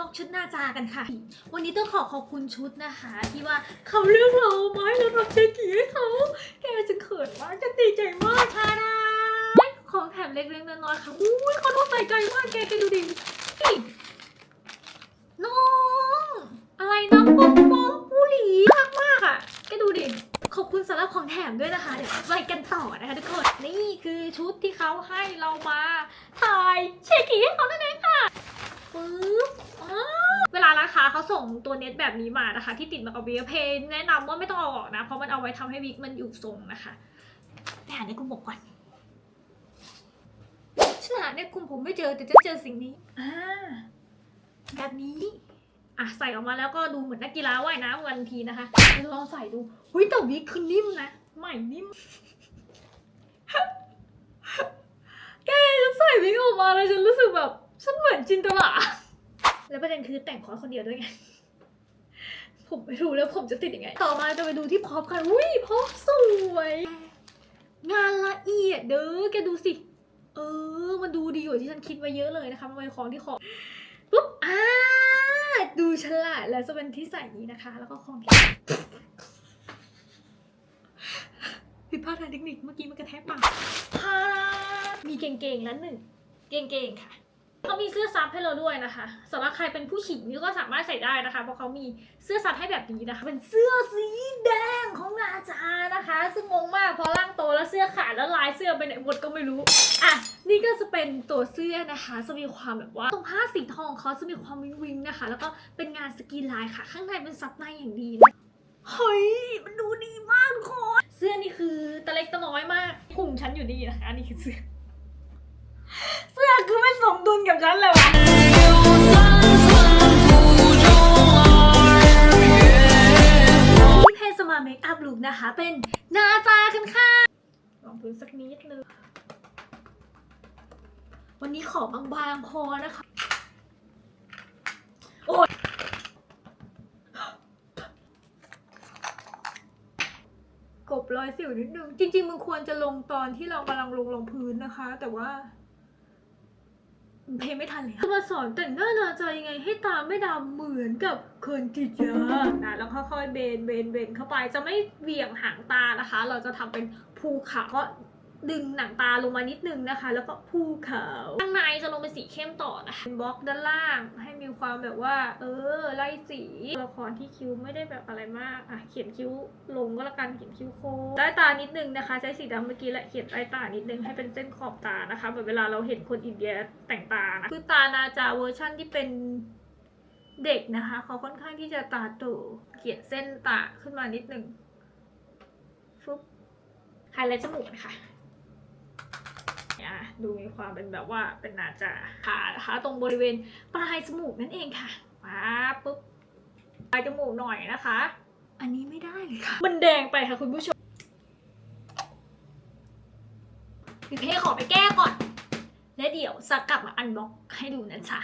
บ็อกชุดหน้าจากันค่ะ วันนี้ต้องขอขอบคุณชุดนะคะ ที่ว่าเขาเลือกเรามาให้เราทำเชกีให้เขา แกจะเขินมากจะดีใจมากชาดาของแถมเล็กๆน้อยๆค่ะอุ้ยเขาต้องใส่ใจมากแกแกดูดิน้องอะไรนะปองปองผู้หลีรักมากอะแกดูดิขอบคุณสำหรับของแถมด้วยนะคะ เดี๋ยวไปกันต่อนะคะทุกคน นี่คือชุดที่เขาให้เรามา ถ่ายเชกีให้เขานั่นเองค่ะ ปึ๊บเวลาร้านค้าเขาส่งตัวเน็ตแบบนี้มานะคะ ที่ติดมากับวีเพย์แนะนำว่าไม่ต้องเอาออกนะ เพราะมันเอาไว้ทำให้วิกมันอยู่ทรงนะคะไปหาในกลุ่มผมก่อนฉันหาในกลุ่มผมไม่เจอแต่จะเจอสิ่งนี้อ่าแบบนี้อะใส่ออกมาแล้วก็ดูเหมือนนักกีฬาว่ายน้ำวันทีนะคะลองใส่ดูเฮ้ยแต่วิกคือนิ่มนะใหม่นิ่มแกฉันใส่วิกออกมาแล้วฉันรู้สึกแบบ ฉันเหมือนจินตลา แล้วประเด็นคือแต่งคอร์สคนเดียวด้วยไง ผมไม่รู้แล้วผมจะติดยังไง ต่อมาจะไปดูที่พร็อพกัน อุ้ยพร็อพสวย งานละเอียดเด้อ แกดูสิ เออ มันดูดีกว่าที่ฉันคิดไว้เยอะเลยนะคะมันเป็นของที่ขอปุ๊บ อ่า ดูฉลาดแล้วจะเป็นที่ใส่นี้นะคะ แล้วก็ของผิดพลาดทางเทคนิคเมื่อกี้มันกระแทกปากพามีเก่งๆแล้วหนึ่ง เก่งๆค่ะ เขามีเสื้อซับให้เราด้วยนะคะสำหรับใครเป็นผู้หญิงนี่ก็สามารถใส่ได้นะคะ เพราะเขามีเสื้อซับให้แบบนี้นะคะ เป็นเสื้อสีแดงของนาจานะคะ ซึ่งงงมากเพราะร่างโตแล้วเสื้อขาดแล้วลายเสื้อไปไหนหมดก็ไม่รู้อะนี่ก็จะเป็นตัวเสื้อนะคะจะมีความแบบว่าตรงผ้าสีทองเขาจะมีความวิงวิงนะคะ แล้วก็เป็นงานสกรีนลายค่ะ ข้างในเป็นซับในอย่างดีนะเฮ้ยมันดูดีมากทุกคนเสื้อนี่คือตะเล็กตะน้อยมากพุงฉันอยู่นี่นะคะนนี้คือเสื้อ คือไม่สมดุลกับฉันเลยว่ะที่เพสมาเมคอัพลุกนะคะ เป็นนาจากันค่ะลองพื้นสักนิดนึงวันนี้ขอบางๆพอนะคะ โอ้ยกบรอยสิวนิดนึง จริง ๆ มันควรจะลงตอนที่เรากำลังลงรองพื้นนะคะ แต่ว่า เพลงไม่ทันเลยจะมาสอนแต่งหน้านาจายังไงให้ตาไม่ดำเหมือนกับคนติดยานะแล้วค่อยๆเบนเบนเบนเข้าไปจะไม่เหวี่ยงหางตานะคะ เราจะทำเป็นภูเขาก็ ดึงหนังตาลงมานิดนึงนะคะ แล้วก็ภูเขาข้างในจะลงเป็นสีเข้มต่อนะคะเป็นบล็อกด้านล่างให้มีความแบบว่า เออ ไล่สีตัวละครที่คิ้วไม่ได้แบบอะไรมากอะเขียนคิ้วลงก็แล้วกันเขียนคิ้วโค้งใต้ตานิดนึงนะคะ ใช้สีดำเมื่อกี้แหละเขียนใต้ตานิดนึงให้เป็นเส้นขอบตานะคะแบบเวลาเราเห็นคนอินเดียแต่งตานะคือตานาจาเวอร์ชั่นที่เป็นเด็กนะคะ เขาค่อนข้างที่จะตาโตเขียนเส้นตาขึ้นมานิดนึงฟุ๊บไฮไลท์จมูกนะคะ อะดูมีความเป็นแบบว่าเป็นนาจาขานะคะตรงบริเวณปลายจมูกนั่นเองค่ะมาปุ๊บปลายจมูกหน่อยนะคะ อันนี้ไม่ได้เลยค่ะ มันแดงไปค่ะคุณผู้ชมพี่เพ่ขอไปแก้ก่อน และเดี๋ยวสักกลับมาอันบล็อกให้ดูนะจ๊ะ